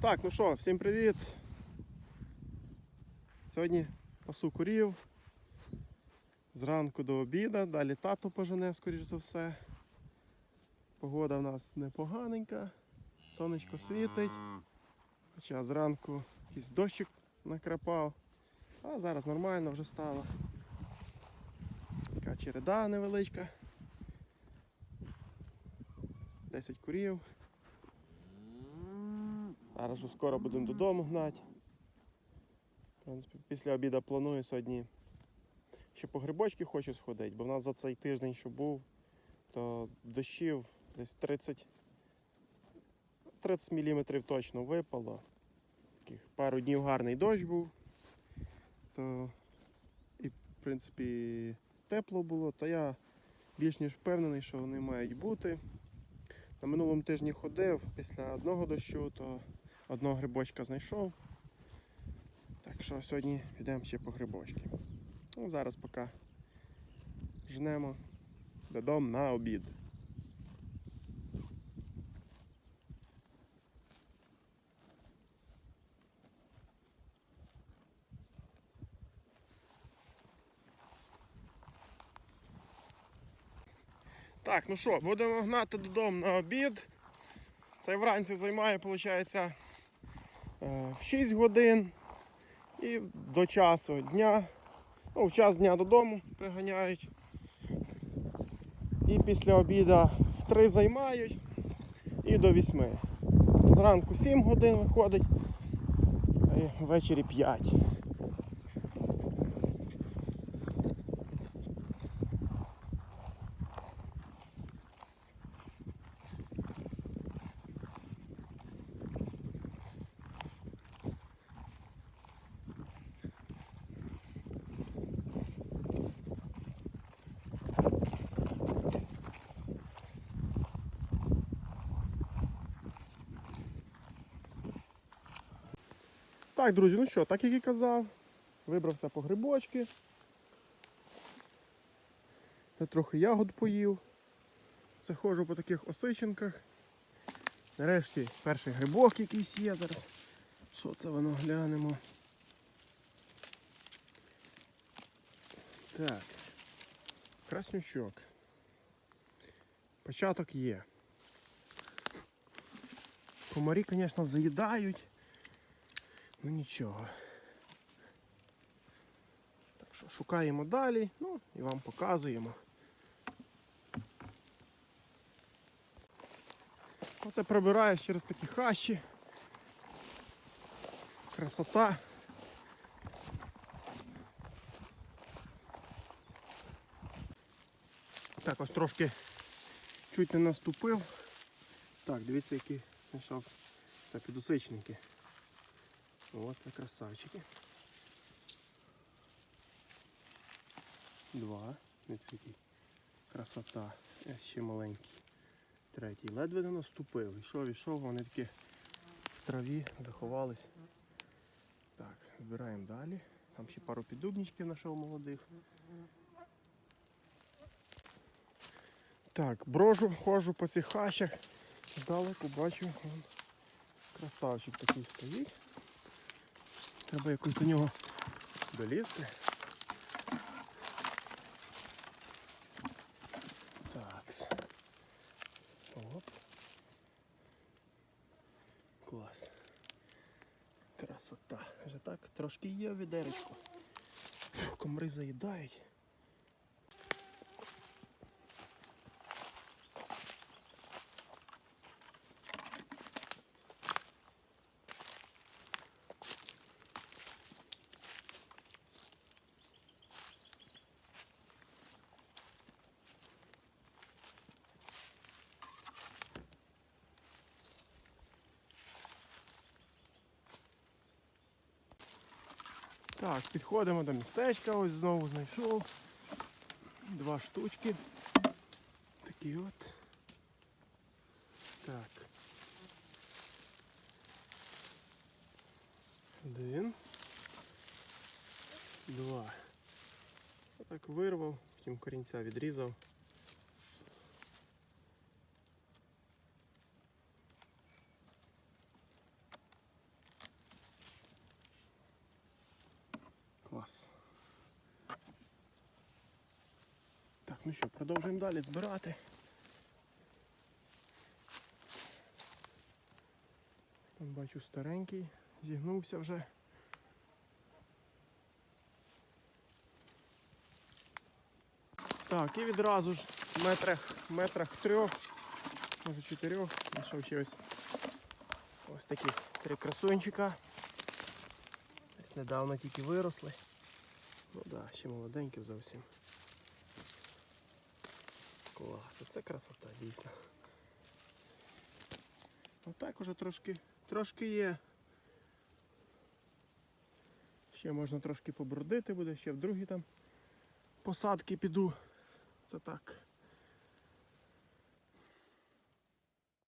Так, ну що, всім привіт. Сьогодні пасу курів. Зранку до обіду, далі тато пожене, скоріш за все. Погода в нас непоганенька, сонечко світить. Хоча зранку якийсь дощик накрапав, а зараз нормально вже стало. Така череда невеличка. 10 курів. Зараз скоро будемо додому гнати. В принципі, після обіду планую сьогодні ще по грибочки хочу сходити, бо в нас за цей тиждень, що був, то дощів десь 30, 30 мм точно випало. Таких пару днів гарний дощ був. То і в принципі тепло було, то я більш ніж впевнений, що вони мають бути. На минулому тижні ходив, після одного дощу, то одного грибочка знайшов. Так що сьогодні підемо ще по грибочки. Ну, зараз поки жнемо додому на обід. Так, ну що, будемо гнати додому на обід. Цей вранці займає, виходить, в 6 годин і до часу дня. Ну, в час дня додому приганяють. І після обіду в 3 займають і до 8. Зранку 7 годин виходить, а ввечері 5. Так, друзі, ну що, так як і казав, вибрався по грибочки. Я трохи ягод поїв. Це ходжу по таких осичинках. Нарешті перший грибок якийсь є зараз. Що це воно глянемо? Так. Краснючок. Початок є. Комарі, звісно, заїдають. Ну нічого. Так що шукаємо далі, ну і вам показуємо. Оце пробираєш через такі хащі. Красота. Так, ось трошки чуть не наступив. Так, дивіться, які знайшов. Так, підусичники. Ось це красавчики. Два. Який. Красота. Е, Ще маленький. Третій. Ледве не наступив. Ішов, ішов, вони такі в траві заховались. Так, збираємо далі. Там ще пару піддубничків знайшов молодих. Так, брожу, ходжу по цих хащах. Здалеку бачу, красавчик такий стоїть. Треба якось до нього долізти. Так. Оп. Клас. Красота. Вже так трошки є відеречко. Комри заїдають. Так, підходимо до містечка, ось знову знайшов. Два штучки. Такі от. Так. Один. Два. Отак вирвав, потім корінця відрізав. Клас. Так, ну що, продовжуємо далі збирати. Там бачу старенький, зігнувся вже. Так, і відразу ж в метрах, метрах трьох, може чотирьох, знайшов ще ось ось такі три красунчика. Десь недавно тільки виросли. Ну так, да, ще молоденькі зовсім. Клас, це красота дійсно. Отак уже трошки, трошки є. Ще можна трошки побродити буде, ще в другі там посадки піду. Це так.